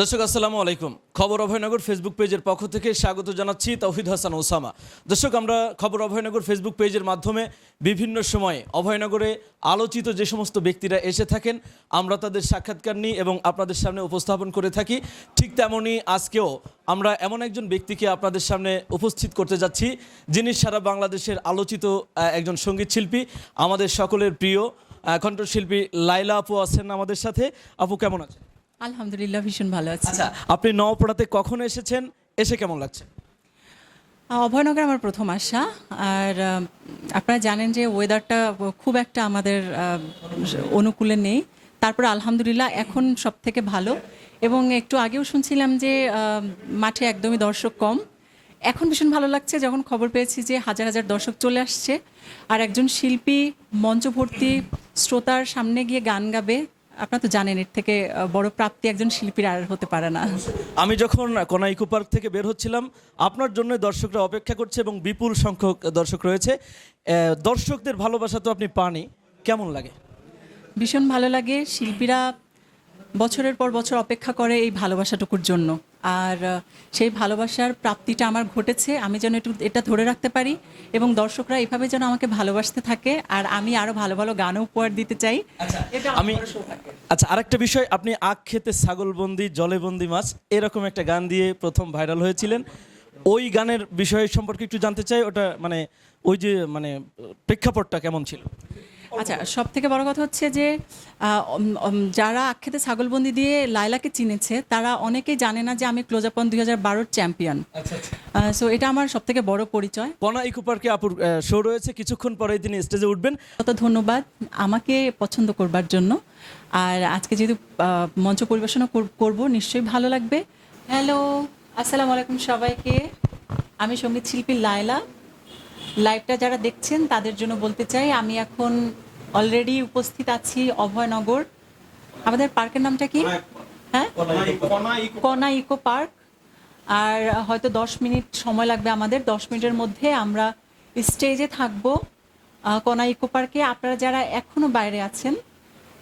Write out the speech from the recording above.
দর্শক, আসসালামু আলাইকুম। খবর অভয়নগর ফেসবুক পেজের পক্ষ থেকে স্বাগত জানাচ্ছি তৌহিদ হাসান ওসামা। দর্শক, আমরা খবর অভয়নগর ফেসবুক পেজের মাধ্যমে বিভিন্ন সময়ে অভয়নগরে আলোচিত যে সমস্ত ব্যক্তিরা এসে থাকেন, আমরা তাদের সাক্ষাৎকার নিই এবং আপনাদের সামনে উপস্থাপন করে থাকি। ঠিক তেমনই আজকেও আমরা এমন একজন ব্যক্তিকে আপনাদের সামনে উপস্থিত করতে যাচ্ছি, যিনি সারা বাংলাদেশের আলোচিত একজন সংগীত শিল্পী, আমাদের সকলের প্রিয় কণ্ঠশিল্পী লাইলা আপু আছেন আমাদের সাথে। আপু, কেমন আছেন? আলহামদুলিল্লাহ ভীষণ ভালো আছি। আচ্ছা আপনি নওপাড়াতে কখন এসেছেন? এসে কেমন লাগছে? অভয়নগর আমার প্রথম আসা আর আপনারা জানেন যে ওয়েদারটা খুব একটা আমাদের অনুকূলে নেই। তারপরে আলহামদুলিল্লাহ এখন সব থেকে ভালো। এবং একটু আগেও শুনছিলাম যে মাঠে একদমই দর্শক কম। এখন ভীষণ ভালো লাগছে যখন খবর পেয়েছি যে হাজার হাজার দর্শক চলে আসছে। আর একজন শিল্পী মঞ্চ ভর্তি শ্রোতার সামনে গিয়ে গান গাবে। আপনারা তো জানেন এর থেকে বড় প্রাপ্তি একজন শিল্পীর আর হতে পারে না। আমি যখন কোনা ইকো পার্ক থেকে বের হচ্ছিলাম আপনার জন্য দর্শকরা অপেক্ষা করছে এবং বিপুল সংখ্যক দর্শক রয়েছে। দর্শকদের ভালোবাসা তো আপনি পানি কেমন লাগে? ভীষণ ভালো লাগে। শিল্পীরা বছরের পর বছর অপেক্ষা করে এই ভালোবাসাটুকুর জন্য। আর সেই ভালোবাসার প্রাপ্তিটা আমার ঘটেছে আমি যেন একটু এটা ধরে রাখতে পারি এবং দর্শকরা এভাবে যেন আমাকে ভালোবাসতে থাকে আর আমি আরও ভালো ভালো গানও উপহার দিতে চাই। আমি আচ্ছা আরেকটা বিষয় আপনি আখ খেতে ছাগলবন্দি জলেবন্দি মাছ এরকম একটা গান দিয়ে প্রথম ভাইরাল হয়েছিলেন। ওই গানের বিষয় সম্পর্কে একটু জানতে চাই ওটা মানে ওই যে মানে প্রেক্ষাপটটা কেমন ছিল? আচ্ছা সব থেকে বড় কথা হচ্ছে যে যারা আখ্যাতে ছাগলবন্দি দিয়ে লাইলাকে চিনেছে তারা অনেকেই জানে না যে আমি ক্লোজ আপন দুই হাজার বারোর চ্যাম্পিয়ন। সো এটা আমার সব থেকে বড় পরিচয়। কনা ইকো পার্কে আপুর শো রয়েছে কিছুক্ষণ পরেই তিনি স্টেজে উঠবেন। কত ধন্যবাদ আমাকে পছন্দ করবার জন্য। আর আজকে যেহেতু মঞ্চ পরিবেশনা কর- করব নিশ্চয়ই ভালো লাগবে। হ্যালো আসসালামু আলাইকুম সবাইকে। আমি সংগীত শিল্পী লায়লা। লাইভটা যারা দেখছেন তাদের জন্য বলতে চাই আমি এখন অলরেডি উপস্থিত আছি অভয়নগর। আমাদের পার্কের নামটা কি? হ্যাঁ? কনা ইকো পার্ক। আর হয়তো দশ মিনিট সময় লাগবে আমাদের। দশ মিনিটের মধ্যে আমরা স্টেজে থাকব আহ, কনা ইকো পার্কে। আপনারা যারা এখনও বাইরে আছেন